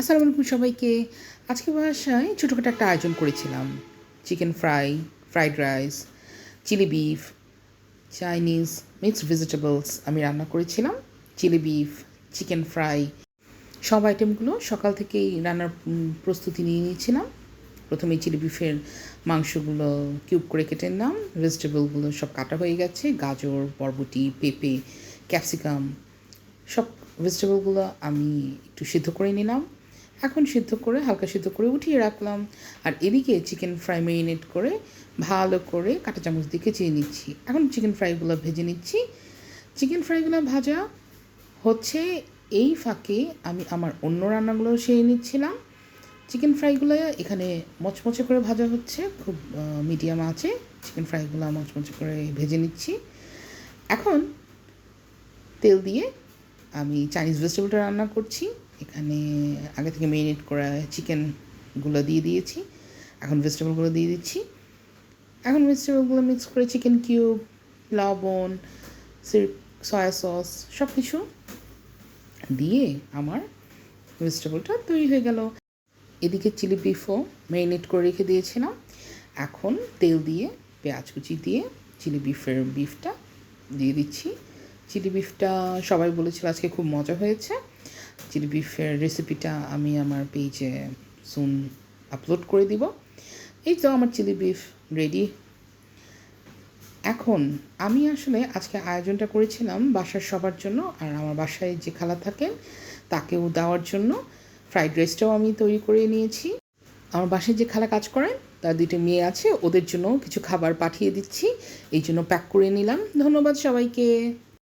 আসসালামু আলাইকুম সবাইকে। আজকে বাসায় ছোটোখাটো একটা আয়োজন করেছিলাম। Chicken fry fried rice chilli beef Chinese mixed vegetables আমি রান্না করেছিলাম। চিলি বিফ চিকেন ফ্রাই সব আইটেমগুলো সকাল থেকেই রান্নার প্রস্তুতি নিয়ে নিয়েছিলাম। প্রথমে চিলি বিফের মাংসগুলো কিউব করে কেটে নিলাম। ভেজিটেবলগুলো সব কাটা হয়ে গেছে। গাজর, বরবটি, পেঁপে ক্যাপসিকাম সব ভেজিটেবলগুলো আমি একটু সিদ্ধ করে নিলাম। এখন সিদ্ধ করে, হালকা সিদ্ধ করে উঠিয়ে রাখলাম। আর এদিকে চিকেন ফ্রাই মেরিনেট করে, ভালো করে কাঁটা চামচ দিয়ে চেয়ে নিচ্ছি। এখন চিকেন ফ্রাইগুলো ভেজে নিচ্ছি। চিকেন ফ্রাইগুলো ভাজা হচ্ছে এই ফাঁকে আমি আমার অন্য রান্নাগুলো সেরে নিচ্ছিলাম। চিকেন ফ্রাইগুলো এখানে মচমচে করে ভাজা হচ্ছে, খুব মিডিয়াম আছে। চিকেন ফ্রাইগুলো মচমচে করে ভেজে নিচ্ছি। এখন তেল দিয়ে আমি চাইনিজ ভেজিটেবলটা রান্না করছি। এখানে আগে থেকে মেরিনেট করা চিকেনগুলো দিয়ে দিয়েছি। এখন ভেজিটেবলগুলো দিয়ে দিচ্ছি। এখন ভেজিটেবলগুলো মিক্স করে চিকেন কিউব লবণ সয়া সস সব কিছু দিয়ে আমার ভেজিটেবলটা তৈরি হয়ে গেল। এদিকে চিলি বিফও ম্যারিনেট করে রেখে দিয়েছিলাম। এখন তেল দিয়ে, পেঁয়াজ কুচি দিয়ে চিলি বিফের বিফটা দিয়ে দিচ্ছি। চিলি বিফটা সবাই বলেছিল আজকে খুব মজা হয়েছে। চিলি বিফের রেসিপিটা আমি আমার পেজে সুন আপলোড করে দিব। এই তো আমার চিলি বিফ রেডি এখন আমি আসলে আজকে আয়োজনটা করেছিলাম বাসার সবার জন্য আর আমার বাসায় যে খালা থাকেন তাকেও দেওয়ার জন্য। ফ্রাইড রাইসটাও আমি তৈরি করে নিয়েছি। আমার বাসায় যে খালা কাজ করেন, তার দুটো মেয়ে আছে, ওদের জন্য কিছু খাবার পাঠিয়ে দিচ্ছি। এই জন্য প্যাক করে নিলাম। ধন্যবাদ সবাইকে।